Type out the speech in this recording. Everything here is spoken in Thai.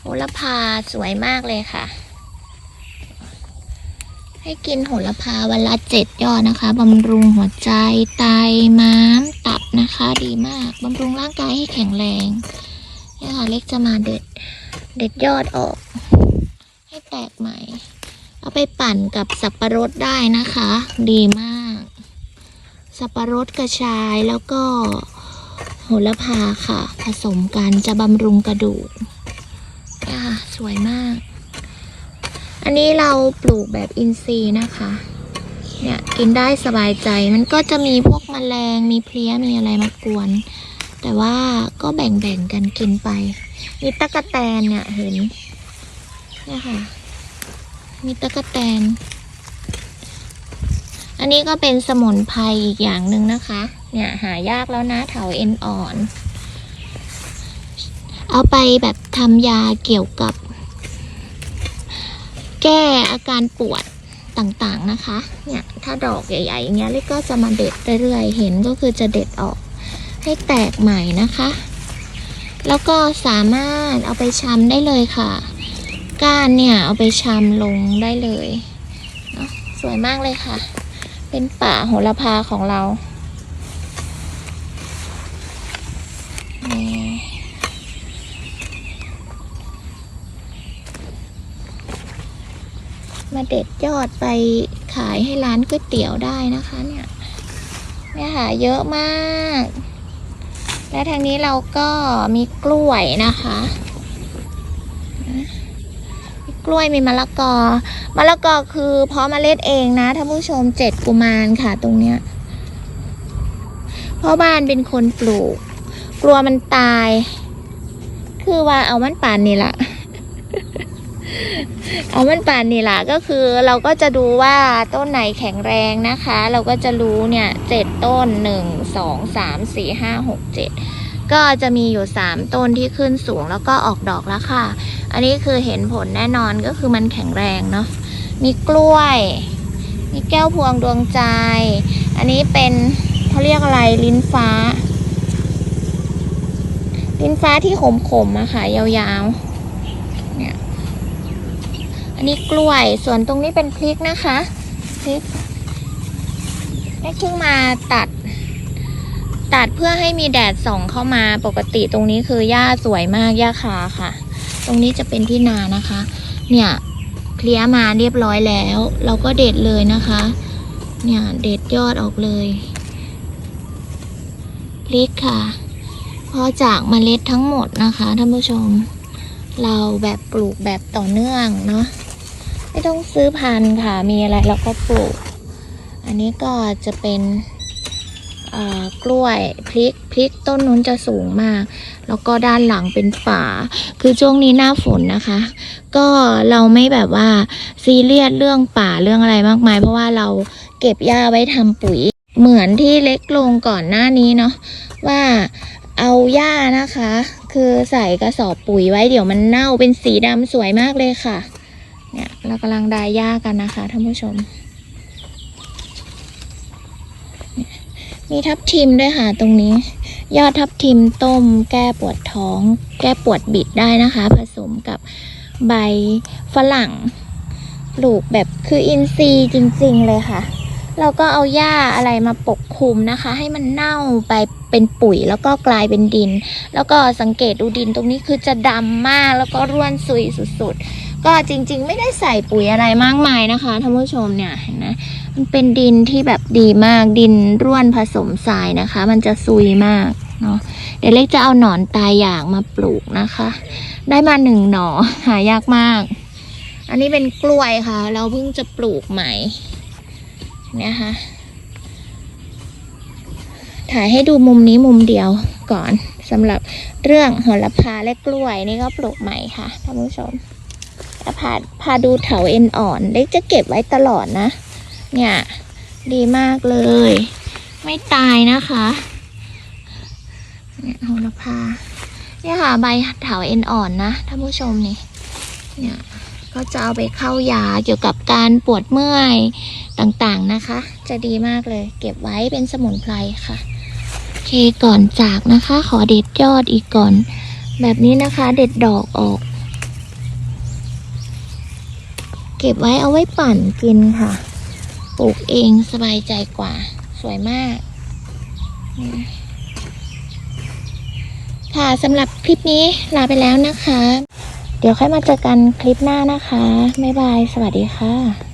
โหระพาสวยมากเลยค่ะ ให้กินโหระพาวันละเจ็ดยอดนะคะบำรุงหัวใจไตม้ามตับนะคะดีมากบำรุงร่างกายให้แข็งแรงนี่ค่ะเล็กจะมาเด็ดเด็ดยอดออก ให้แตกใหม่ เอาไปปั่นกับสับปะรดได้นะคะ ดีมาก สับปะรดกระชายแล้วก็โหระพาค่ะ ผสมกันจะบำรุงกระดูก สวยมาก อันนี้เราปลูกแบบอินทรีย์นะคะ เนี่ยกินได้สบายใจ มันก็จะมีพวกแมลง มีเพลี้ย มีอะไรมากวน แต่ว่าก็แบ่งๆกันกินไป มีตะกะแตนเนี่ยเห็นเนี่ยค่ะ มีตะกะแตน อันนี้ก็เป็นสมุนไพรอีกอย่างหนึ่งนะคะ เนี่ยหายากแล้วนะเถาเอ็นอ่อนเอาไปแบบทำยาเกี่ยวกับ ก้อาการปวดต่างๆนะคะ เนี่ยถ้าดอกใหญ่ๆอย่างเงี้ยเล็กก็จะมาเด็ดเรื่อยๆ เห็นก็คือจะเด็ดออกให้แตกใหม่นะคะ แล้วก็สามารถเอาไปชำได้เลยค่ะ ก้านเนี่ยเอาไปชำลงได้เลยเนอะสวยมากเลยค่ะ เป็นป่าโหระพาของเรานี่ มาเด็ดยอดไปขายให้ร้านก๋วยเตี๋ยวได้นะคะเนี่ยเนี่ยค่ะเยอะมาก และทางนี้เราก็มีกล้วยนะคะกล้วยมีมะละกอ มะละกอคือเพาะเมล็ดเองนะท่านผู้ชมเจ็ดกุมารค่ะตรงเนี้ยพ่อบ้านเป็นคนปลูก กลัวมันตาย คือว่าเอามันป่านนี่ละ เอามันป่านนี่ล่ะก็คือเราก็จะดูว่าต้นไหนแข็งแรงนะคะ เราก็จะรู้เนี่ยเจ็ดต้นหนึ่งสองสามสี่ห้าหกเจ็ดก็จะมีอยู่สามต้นที่ขึ้นสูงแล้วก็ออกดอกแล้วค่ะ อันนี้คือเห็นผลแน่นอนก็คือมันแข็งแรงเนาะมีกล้วย มีแก้วพวงดวงใจ อันนี้เป็นเขาเรียกอะไรลิ้นฟ้า ลิ้นฟ้าที่ขมๆอะค่ะยาวๆเนี่ย อันนี้กล้วย ส่วนตรงนี้เป็นพริกนะคะพริกแม่เพิ่งมาตัด ตัดเพื่อให้มีแดดส่องเข้ามาปกติตรงนี้คือหญ้าสวยมากหญ้าคาค่ะ ตรงนี้จะเป็นที่นานะคะ เนี่ยเคลียร์มาเรียบร้อยแล้ว เราก็เด็ดเลยนะคะ เนี่ยเด็ดยอดออกเลยพริกค่ะพอจากเมล็ดทั้งหมดนะคะท่านผู้ชม เราแบบปลูกแบบต่อเนื่องเนาะ ไม่ต้องซื้อพันธุ์ค่ะ มีอะไรเราก็ปลูก อันนี้ก็จะเป็นกล้วยพริกพริกต้นนู้นจะสูงมาก แล้วก็ด้านหลังเป็นป่า คือช่วงนี้หน้าฝนนะคะ ก็เราไม่แบบว่าซีเรียสเรื่องป่าเรื่องอะไรมากมาย เพราะว่าเราเก็บหญ้าไว้ทำปุ๋ย เหมือนที่เล็กลงก่อนหน้านี้เนาะว่าเอาหญ้านะคะ คือใส่กระสอบปุ๋ยไว้เดี๋ยวมันเน่าเป็นสีดำสวยมากเลยค่ะ เนี่ยเรากำลังดายหญ้ากันนะคะท่านผู้ชม มีทับทิมด้วยค่ะตรงนี้ ยอดทับทิมต้ม แก้ปวดท้อง แก้ปวดบิดได้นะคะ ผสมกับใบฝรั่งปลูกแบบคืออินทรีย์จริง ๆ เลยค่ะเราก็เอาหญ้าอะไรมาปกคลุมนะคะ ให้มันเน่าไปเป็นปุ๋ยแล้วก็กลายเป็นดิน แล้วก็สังเกตดูดินตรงนี้คือจะดำมากแล้วก็ร่วนซุยสุดๆ ก็จริงๆ ไม่ได้ใส่ปุ๋ยอะไรมากมายนะคะท่านผู้ชมเนี่ยเห็นไหมมันเป็นดินที่แบบดีมากดินร่วนผสมทรายนะคะ มันจะซุยมากเนาะเดี๋ยวเล็กจะเอาหนอนตายอย่างมาปลูกนะคะ ได้มาหนึ่งหน่อหายากมาก อันนี้เป็นกล้วยค่ะ เราเพิ่งจะปลูกใหม่เนี่ยค่ะถ่ายให้ดูมุมนี้มุมเดียวก่อนสำหรับเรื่องโหระพาและกล้วยนี่ก็ปลูกใหม่ค่ะท่านผู้ชม พาพาดูเถาเอ็นอ่อน เล็กจะเก็บไว้ตลอดนะ เนี่ย ดีมากเลย ไม่ตายนะคะเนี่ยโหระพาเนี่ยค่ะใบเถาเอ็นอ่อนนะท่านผู้ชมนี่เนี่ยก็จะเอาไปเข้ายาเกี่ยวกับการปวดเมื่อยต่างๆนะคะ จะดีมากเลย เก็บไว้เป็นสมุนไพรค่ะโอเคก่อนจากนะคะ ขอเด็ดยอดอีกก่อน แบบนี้นะคะ เด็ดดอกออก เก็บไว้เอาไว้ปั่นกินค่ะ ปลูกเองสบายใจกว่า สวยมากค่ะสำหรับคลิปนี้ลาไปแล้วนะคะ เดี๋ยวค่อยมาเจอกันคลิปหน้านะคะ บ๊ายบาย สวัสดีค่ะ